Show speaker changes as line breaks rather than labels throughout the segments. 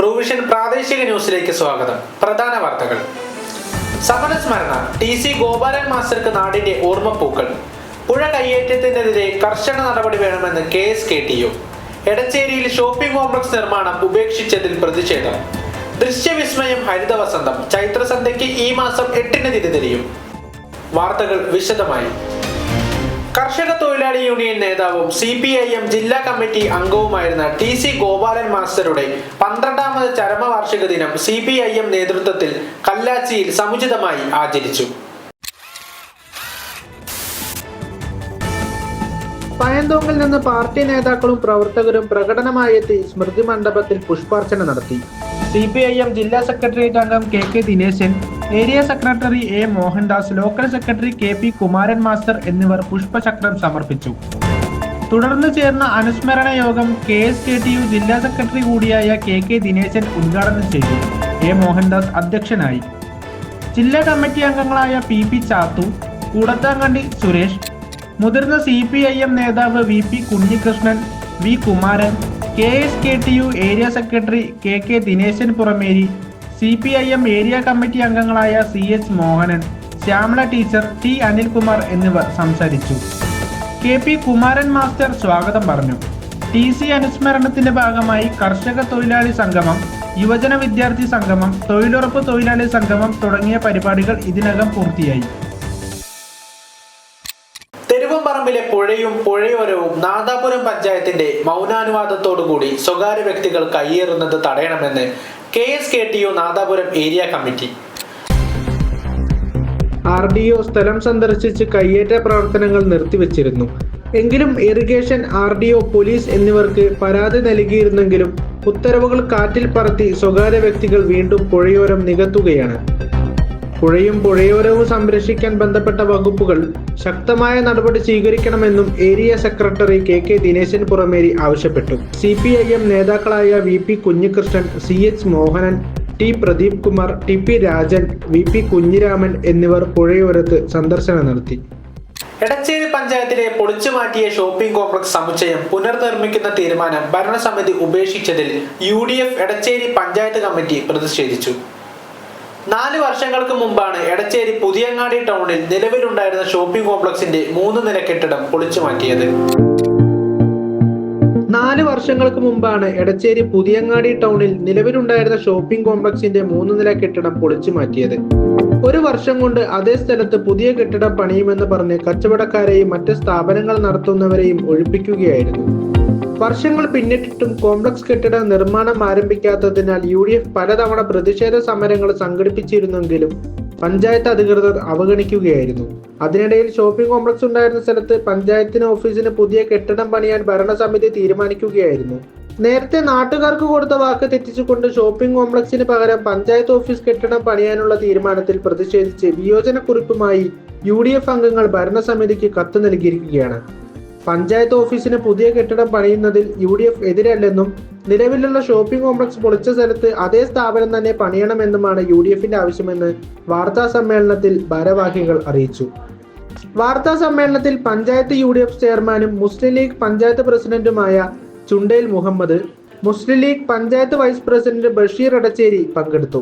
വാർത്തകളിലേക്ക് സ്വാഗതം. പ്രധാന വാർത്തകൾ. സമരസ്മരണ ടി സി ഗോപാലൻ മാസ്റ്റർക്ക് നാടിന്റെ ഓർമ്മപ്പൂക്കൾ. പുഴ കയ്യേറ്റത്തിനെതിരെ കർശന നടപടി വേണമെന്ന് K S K T U. എടച്ചേരിയിൽ shopping complex നിർമ്മാണം ഉപേക്ഷിച്ചതിൽ പ്രതിഷേധം. ദൃശ്യവിസ്മയം ഹരിതവസന്തം. ചൈത്രസന്ധ്യയ്ക്ക് ഈ മാസം എട്ടിന് തിരിതെളിയും. വാർത്തകൾ വിശദമായി. കർഷക തൊഴിലാളി യൂണിയൻ നേതാവും സി പി ഐ എം ജില്ലാ കമ്മിറ്റി അംഗവുമായിരുന്ന ടി സി ഗോപാലൻ മാസ്റ്ററുടെ പന്ത്രണ്ടാമത് ചരമവാർഷിക ദിനം സി പി ഐ എം നേതൃത്വത്തിൽ കല്ലാച്ചിയിൽ സമുചിതമായി ആചരിച്ചു. പയന്തോങ്ങിൽ നിന്ന് പാർട്ടി നേതാക്കളും പ്രവർത്തകരും പ്രകടനമായി എത്തി സ്മൃതി മണ്ഡപത്തിൽ പുഷ്പാർച്ചന നടത്തി. സി പി ഐ എം ജില്ലാ സെക്രട്ടേറിയറ്റ് അംഗം K K Dineshan area secretary A Mohandas local secretary K P Kumaran master എന്നിവർ പുഷ്പചക്രം സമർപ്പിച്ചു. തുടർന്ന് ചേർന്ന അനുസ്മരണ യോഗം K S K T U ജില്ലാ സെക്രട്ടറി കൂടിയായ കെ കെ ദിനേശൻ ഉദ്ഘാടനം ചെയ്തു. എ മോഹൻദാസ് അധ്യക്ഷനായി. ജില്ലാ കമ്മിറ്റി അംഗങ്ങളായ പി പി ചാത്തു കൂടത്താങ്കണ്ടി സുരേഷ് മുതിർന്ന സി പി ഐ എം നേതാവ് V P Kunhikrishnan V Kumaran K S K T U area secretary K K Dineshan Purameri C P I M area committee അംഗങ്ങളായ C H Mohanan Shyamala teacher T Anilkumar എന്നിവർ സംസാരിച്ചു. K P Kumaran master സ്വാഗതം പറഞ്ഞു. T C അനുസ്മരണത്തിന്റെ ഭാഗമായി കർഷക തൊഴിലാളി സംഗമം യുവജന വിദ്യാർത്ഥി സംഗമം തൊഴിലുറപ്പ് തൊഴിലാളി സംഗമം തുടങ്ങിയ പരിപാടികൾ ഇതിനകം പൂർത്തിയായി. തെരുവമ്പറമ്പിലെ പുഴയും പുഴയോരവും നാദാപുരം പഞ്ചായത്തിന്റെ മൗനാനുവാദത്തോടുകൂടി സ്വകാര്യ വ്യക്തികൾ കയ്യേറുന്നത് തടയണമെന്ന് K S K T U Nadapuram area committee. R D O സ്ഥലം സന്ദർശിച്ച് കയ്യേറ്റ പ്രവർത്തനങ്ങൾ നിർത്തിവച്ചിരുന്നു. എങ്കിലും irrigation R D O police എന്നിവർക്ക് പരാതി നൽകിയിരുന്നെങ്കിലും ഉത്തരവുകൾ കാറ്റിൽ പറത്തി സ്വകാര്യ വ്യക്തികൾ വീണ്ടും പുഴയോരം നികത്തുകയാണ്. പുഴയും പുഴയോരവും സംരക്ഷിക്കാൻ ബന്ധപ്പെട്ട വകുപ്പുകൾ ശക്തമായ നടപടി സ്വീകരിക്കണമെന്നും area secretary K K Dineshan Purameri ആവശ്യപ്പെട്ടു. സി പി ഐ എം നേതാക്കളായ V P Kunhikrishnan C H Mohanan T Pradeep Kumar T P Rajan V P Kunhiraman എന്നിവർ പുഴയോരത്ത് സന്ദർശനം നടത്തി. എടച്ചേരി പഞ്ചായത്തിലെ പൊളിച്ചു മാറ്റിയ ഷോപ്പിംഗ് കോംപ്ലക്സ് സമുച്ചയം പുനർനിർമ്മിക്കുന്ന തീരുമാനം ഭരണസമിതി ഉപേക്ഷിച്ചതിൽ U D F Edacheri panchayat committee പ്രതിഷേധിച്ചു. നാല് വർഷങ്ങൾക്ക് മുമ്പാണ് എടച്ചേരി പുതിയങ്ങാടി ടൗണിൽ നിലവിലുണ്ടായിരുന്ന ഷോപ്പിംഗ് കോംപ്ലക്സിന്റെ മൂന്ന് നില കെട്ടിടം പൊളിച്ചു മാറ്റിയത്. നാല് വർഷങ്ങൾക്ക് മുമ്പാണ് എടച്ചേരി പുതിയങ്ങാടി ടൗണിൽ നിലവിലുണ്ടായിരുന്ന ഷോപ്പിംഗ് കോംപ്ലക്സിന്റെ മൂന്ന് നില കെട്ടിടം പൊളിച്ചു മാറ്റിയത്. ഒരു വർഷം കൊണ്ട് അതേ സ്ഥലത്ത് പുതിയ കെട്ടിടം പണിയുമെന്ന് പറഞ്ഞ് കച്ചവടക്കാരെയും മറ്റ് സ്ഥാപനങ്ങൾ നടത്തുന്നവരെയും ഒഴിപ്പിക്കുകയായിരുന്നു. വർഷങ്ങൾ പിന്നിട്ടിട്ടും കോംപ്ലക്സ് കെട്ടിട നിർമ്മാണം ആരംഭിക്കാത്തതിനാൽ യു ഡി എഫ് പലതവണ പ്രതിഷേധ സമരങ്ങൾ സംഘടിപ്പിച്ചിരുന്നെങ്കിലും പഞ്ചായത്ത് അധികൃതർ അവഗണിക്കുകയായിരുന്നു. അതിനിടയിൽ ഷോപ്പിംഗ് കോംപ്ലക്സ് ഉണ്ടായിരുന്ന സ്ഥലത്ത് പഞ്ചായത്തിന് ഓഫീസിന് പുതിയ കെട്ടിടം പണിയാൻ ഭരണസമിതി തീരുമാനിക്കുകയായിരുന്നു. നേരത്തെ നാട്ടുകാർക്ക് കൊടുത്ത വാക്ക് തെറ്റിച്ചുകൊണ്ട് ഷോപ്പിംഗ് കോംപ്ലക്സിന് പകരം പഞ്ചായത്ത് ഓഫീസ് കെട്ടിടം പണിയാനുള്ള തീരുമാനത്തിൽ പ്രതിഷേധിച്ച് വിയോജനക്കുറിപ്പുമായി യു ഡി എഫ് അംഗങ്ങൾ ഭരണസമിതിക്ക് കത്ത് നൽകിയിരിക്കുകയാണ്. പഞ്ചായത്ത് ഓഫീസിന് പുതിയ കെട്ടിടം പണിയുന്നതിൽ യു ഡി എഫ് എതിരല്ലെന്നും നിലവിലുള്ള ഷോപ്പിംഗ് കോംപ്ലക്സ് പൊളിച്ച സ്ഥലത്ത് അതേ സ്ഥാപനം തന്നെ പണിയണമെന്നുമാണ് യു ഡി എഫിന്റെ ആവശ്യമെന്ന് വാർത്താ സമ്മേളനത്തിൽ ഭാരവാഹികൾ അറിയിച്ചു. വാർത്താ സമ്മേളനത്തിൽ പഞ്ചായത്ത് യു ഡി എഫ് ചെയർമാനും മുസ്ലിം ലീഗ് പഞ്ചായത്ത് പ്രസിഡന്റുമായ ചുണ്ടേൽ മുഹമ്മദ് മുസ്ലിം ലീഗ് പഞ്ചായത്ത് വൈസ് പ്രസിഡന്റ് ബഷീർ അടച്ചേരി പങ്കെടുത്തു.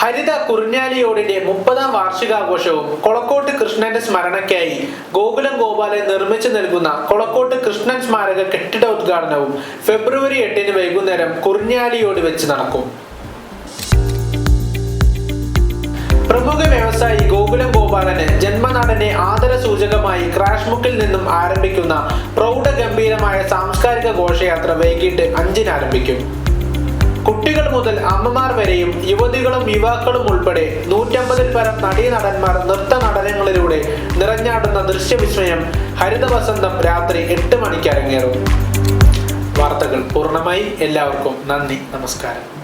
ഹരിത കുറിഞ്ഞാലിയോടിന്റെ മുപ്പതാം വാർഷികാഘോഷവും കൊളക്കോട്ട് കൃഷ്ണന്റെ സ്മരണയ്ക്കായി ഗോകുലം ഗോപാലൻ നിർമ്മിച്ചു നൽകുന്ന കൊളക്കോട്ട് കൃഷ്ണൻ സ്മാരക കെട്ടിട ഉദ്ഘാടനവും ഫെബ്രുവരി എട്ടിന് വൈകുന്നേരം കുറിഞ്ഞാലിയോട് വെച്ച് നടക്കും. പ്രമുഖ വ്യവസായി ഗോകുലം ഗോപാലന് ജന്മനാടനെ ആദര സൂചകമായി ക്രാഷ് മുക്കിൽ നിന്നും ആരംഭിക്കുന്ന പ്രൗഢഗംഭീരമായ സാംസ്കാരിക ഘോഷയാത്ര വൈകിട്ട് അഞ്ചിന് ആരംഭിക്കും. കുട്ടികൾ മുതൽ അമ്മമാർ വരെയും യുവതികളും യുവാക്കളും ഉൾപ്പെടെ നൂറ്റമ്പതിൽ പരം നടീനടന്മാർ നൃത്ത നടനങ്ങളിലൂടെ നിറഞ്ഞാടുന്ന ദൃശ്യവിസ്മയം ഹരിതവസന്തം രാത്രി എട്ട് മണിക്ക് അരങ്ങേറും. വാർത്തകൾ പൂർണമായി എല്ലാവർക്കും നന്ദി നമസ്കാരം.